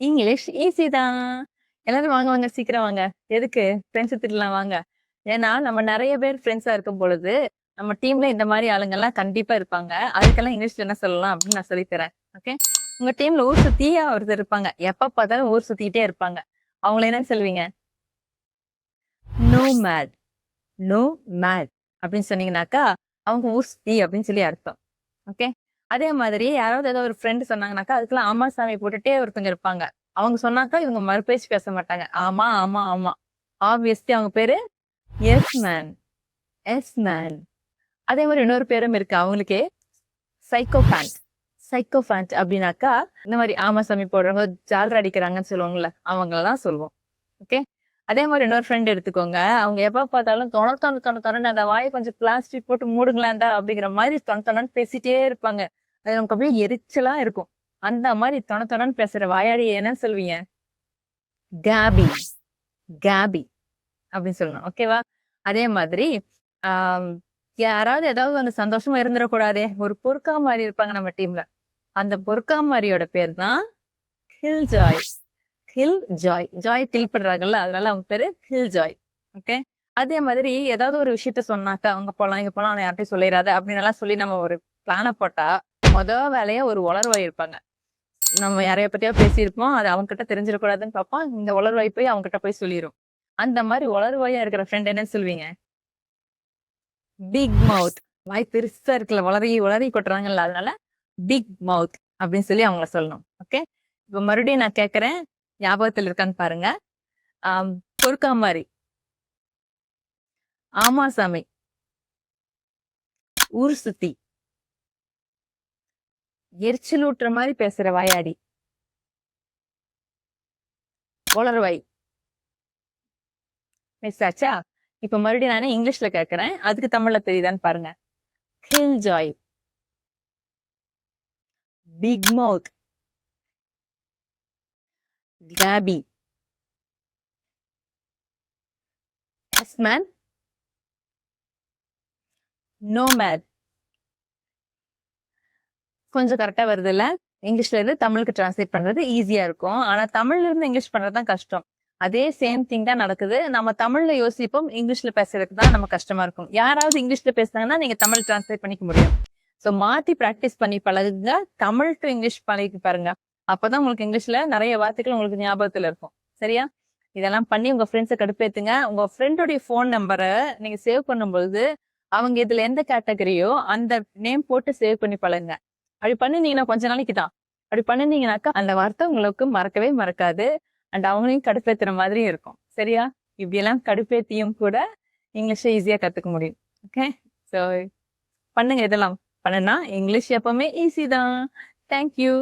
English easy தான். எல்லாரும் வாங்க வாங்க சீக்கிரம் வாங்க. எதுக்கு? ஃப்ரெண்ட்ஸ் திட்டலாம் வாங்க. ஏன்னா நம்ம நிறைய பேர் ஃப்ரெண்ட்ஸா இருக்கும் பொழுது நம்ம டீம்ல இந்த மாதிரி ஆளுங்கெல்லாம் கண்டிப்பா இருப்பாங்க. அதுக்கெல்லாம் இங்கிலீஷ்ல என்ன சொல்லலாம் அப்படின்னு நான் சொல்லித் தரேன். ஓகே உங்க டீம்ல ஊர் சுத்தியா ஒருத்தர் இருப்பாங்க. எப்ப பார்த்தாலும் ஊர் சுத்திட்டே இருப்பாங்க. அவங்கள என்ன சொல்வீங்க நோ மேட் நோ மேட் அப்படின்னு சொன்னீங்கன்னாக்கா அவங்க ஊர் சுத்தி அப்படின்னு சொல்லி அர்த்தம். ஓகே அதே மாதிரி யாராவது ஏதோ ஒரு ஃப்ரெண்டு சொன்னாங்கனாக்கா அதுக்கெல்லாம் ஆமா சாமி போட்டுட்டே ஒருத்தங்க இருப்பாங்க. அவங்க சொன்னாக்கா இவங்க மறுபேச்சு பேச மாட்டாங்க. ஆமா ஆமா ஆமா. ஆப்வியஸ்லி அவங்க பேரு எஸ் மேன் எஸ் மேன் அதே மாதிரி இன்னொரு பேரும் இருக்கு. அவங்களுக்கே சைக்கோஃபேண்ட் சைக்கோஃபேண்ட் அப்படின்னாக்கா இந்த மாதிரி ஆமா சாமி போடுறவங்க ஜாலர் அடிக்கிறாங்கன்னு சொல்லுவாங்கல்ல அவங்களெல்லாம் சொல்லுவோம். ஓகே அதே மாதிரி இன்னொரு ஃப்ரெண்ட் எடுத்துக்கோங்க. அவங்க எப்போ பார்த்தாலும் தொண தொண தொண தொணன்னு அந்த வாயை கொஞ்சம் பிளாஸ்டிக் போட்டு மூடுங்களேன்டா அப்படிங்கிற மாதிரி தொண தொணன்னு பேசிட்டே இருப்பாங்க. அது நமக்கு அப்படியே எரிச்சலா இருக்கும். அந்த மாதிரி தொண தொணன்னு பேசுற வாயாடி என்ன சொல்வீங்க? கேபி கேபி அப்படின்னு சொல்லணும். ஓகேவா அதே மாதிரி ஆஹ் யாராவது ஏதாவது அந்த சந்தோஷமா இருந்துடக்கூடாதே. ஒரு பொறுக்கா மாதிரி இருப்பாங்க நம்ம டீம்ல அந்த பொறுக்கா மாதிரியோட பேர் தான் hill joy hill joy joy kill பண்றாங்கல்ல அதனால அவங்க பேரு ஹில் ஜாய் ஓகே அதே மாதிரி ஏதாவது ஒரு விஷயத்த சொன்னாக்கா அவங்க போலாம் இங்க போலாம் யார்ட்டையும் சொல்லிடாத அப்படின்னு எல்லாம் சொல்லி நம்ம ஒரு பிளானை போட்டா மொதல் வேலையா ஒரு உளர்வாய் இருப்பாங்க. நம்ம யாரைய பத்தியா பேசியிருப்போம். அது அவங்க கிட்ட தெரிஞ்சிடக்கூடாதுன்னு பார்ப்போம் இந்த உளர்வாய் போய் அவங்க கிட்ட போய் சொல்லிடும் அந்த மாதிரி உலர்வாயா இருக்கிற ஃப்ரெண்ட் என்ன சொல்வீங்க? பிக் மவுத் வாய் பெருசா இருக்குல்ல உளறி உளறி கொட்டுறாங்கல்ல அதனால பிக் மவுத் அப்படின்னு சொல்லி அவங்கள சொல்லணும். ஓகே இப்போ மறுபடியும் நான் கேட்குறேன் ஞாபகத்தில் இருக்கான்னு பாருங்க. பொறுக்கா மாதிரி ஆமா சாமி. ஊர் சுத்தி. எரிச்சல் ஊட்டுற மாதிரி பேசுற வாயாடி. வளர்வாய் மிஸ் ஆச்சா? இப்ப மறுபடியும் நானே இங்கிலீஷ்ல கேட்கறேன் அதுக்கு தமிழ்ல தெரியுதான்னு பாருங்க. Kill joy big mouth KB S man no mad கொஞ்சம் கரெக்டா வருது இல்ல இங்கிலீஷ்ல இருந்து தமிழுக்கு டிரான்ஸ்லேட் பண்றது ஈஸியா இருக்கும். ஆனா தமிழ்ல இருந்து இங்கிலீஷ் பண்ணுறது தான் கஷ்டம். அதே சேம் திங் தான் நடக்குது. நம்ம தமிழ்ல யோசிப்போம் இங்கிலீஷ்ல பேசுறதுக்கு தான் நம்ம கஷ்டமா இருக்கும். யாராவது இங்கிலீஷ்ல பேசுனாங்கன்னா நீங்க தமிழ் டிரான்ஸ்லேட் பண்ணிக்க முடியும். ஸோ மாத்தி ப்ராக்டிஸ் பண்ணி பழகுங்க. தமிழ் டு இங்கிலீஷ் பழகி பாருங்க. அப்பதான் உங்களுக்கு இங்கிலீஷ்ல நிறைய வார்த்தைகள் உங்களுக்கு ஞாபகத்துல இருக்கும். சரியா? இதெல்லாம் பண்ணி உங்க ஃப்ரெண்ட்ஸை கடுப்பேத்துங்க. உங்க ஃப்ரெண்டோடைய ஃபோன் நம்பரை நீங்க சேவ் பண்ணும்பொழுது அவங்க இதுல எந்த கேட்டகரியோ அந்த நேம் போட்டு சேவ் பண்ணி பழகுங்க. அப்படி பண்ணிருந்தீங்கன்னா கொஞ்ச நாளைக்கு தான். அப்படி பண்ணிருந்தீங்கன்னாக்கா அந்த வார்த்தை உங்களுக்கு மறக்கவே மறக்காது. அண்ட் அவங்களையும் கடுப்பேத்துற மாதிரி இருக்கும். சரியா? இப்படியெல்லாம் கடுப்பேத்தியும் கூட இங்கிலீஷை ஈஸியாக கற்றுக்க முடியும். ஓகே ஸோ பண்ணுங்க இதெல்லாம். பண்ணுனா இங்கிலீஷ் எப்பவுமே ஈஸி தான். தேங்க்யூ